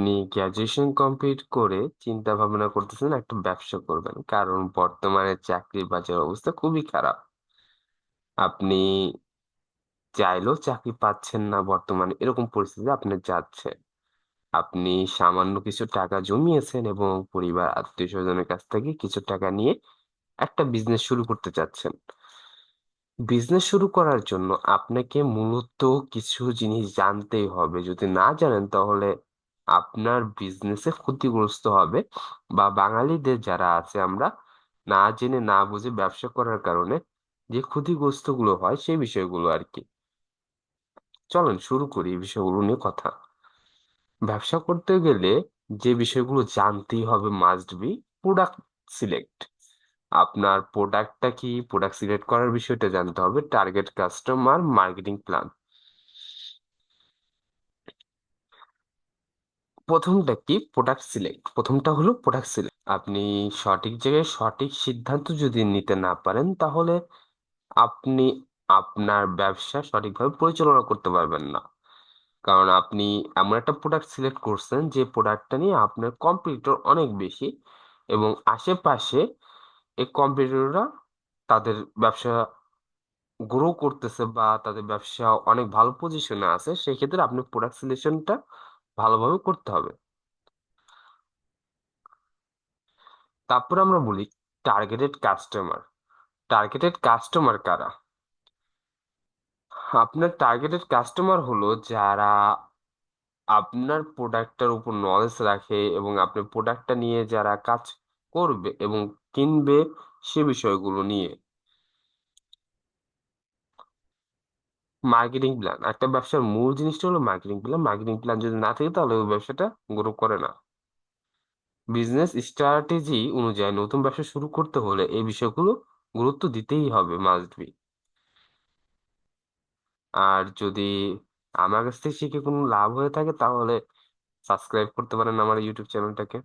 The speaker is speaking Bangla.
আপনি গ্র্যাজুয়েশন কমপ্লিট করে চিন্তা ভাবনা করতেছেন, একটা ব্যবসা করবেন। কারণ বর্তমানে চাকরির বাজার অবস্থা খুবই খারাপ। আপনি চাইলেও চাকরি পাচ্ছেন না বর্তমানে, এরকম পরিস্থিতি আপনার যাচ্ছে। আপনি সামান্য কিছু টাকা জমিয়েছেন এবং পরিবার আত্মীয় স্বজনের কাছ থেকে কিছু টাকা নিয়ে একটা বিজনেস শুরু করতে চাচ্ছেন। বিজনেস শুরু করার জন্য আপনাকে মূলত কিছু জিনিস জানতেই হবে। যদি না জানেন তাহলে আপনার বিজনেসে ক্ষতিগ্রস্ত হবে বা বাঙালিদের যারা আছে আমরা না জেনে না বুঝে ব্যবসা করার কারণে যে ক্ষতিগ্রস্তগুলো হয় সেই বিষয়গুলো আর কি চলেন শুরু করি এই বিষয়গুলো নিয়ে কথা। ব্যবসা করতে গেলে যে বিষয়গুলো জানতেই হবে মাস্ট বি প্রোডাক্ট সিলেক্ট আপনার প্রোডাক্টটা কি? প্রোডাক্ট সিলেক্ট করার বিষয়টা জানতে হবে। টার্গেট কাস্টমার মার্কেটিং প্ল্যান প্রথমটা কি প্রোডাক্ট সিলেক্ট প্রথমটা হলো প্রোডাক্ট সিলেক্ট আপনি সঠিক জায়গায় সঠিক সিদ্ধান্ত যদি নিতে না পারেন, তাহলে আপনি আপনার ব্যবসা সঠিকভাবে পরিচালনা করতে পারবেন না। কারণ আপনি এমন একটা প্রোডাক্ট সিলেক্ট করছেন, যে প্রোডাক্টটা নিয়ে আপনার কম্পিটিটর অনেক বেশি এবং আশেপাশে এই কম্পিটিটররা তাদের ব্যবসা গ্রো করতেছে বা তাদের ব্যবসা অনেক ভালো পজিশনে আছে, সেক্ষেত্রে আপনি প্রোডাক্ট সিলেকশনটা ভালোভাবে করতে হবে। তারপর আমরা বলি টার্গেটেড কাস্টমার টার্গেটেড কাস্টমার কারা? আপনার টার্গেটেড কাস্টমার হলো যারা আপনার প্রোডাক্টটার উপর নলেজ রাখে এবং আপনার প্রোডাক্টটা নিয়ে যারা কাজ করবে এবং কিনবে সে বিষয়গুলো নিয়ে। মার্কেটিং প্ল্যান একটা ব্যবসার মূল জিনিসটা হলো মার্কেটিং প্ল্যান মার্কেটিং প্ল্যান যদি না থাকে তাহলে ওই ব্যবসাটা গ্রো করে না। বিজনেস স্ট্র্যাটেজি অনুযায়ী নতুন ব্যবসা শুরু করতে হলে এই বিষয়গুলো গুরুত্ব দিতেই হবে মাস্ট বি আর যদি আমার কাছ থেকে শিখে কোনো লাভ হয়ে থাকে তাহলে সাবস্ক্রাইব করতে পারেন আমার ইউটিউব চ্যানেলটাকে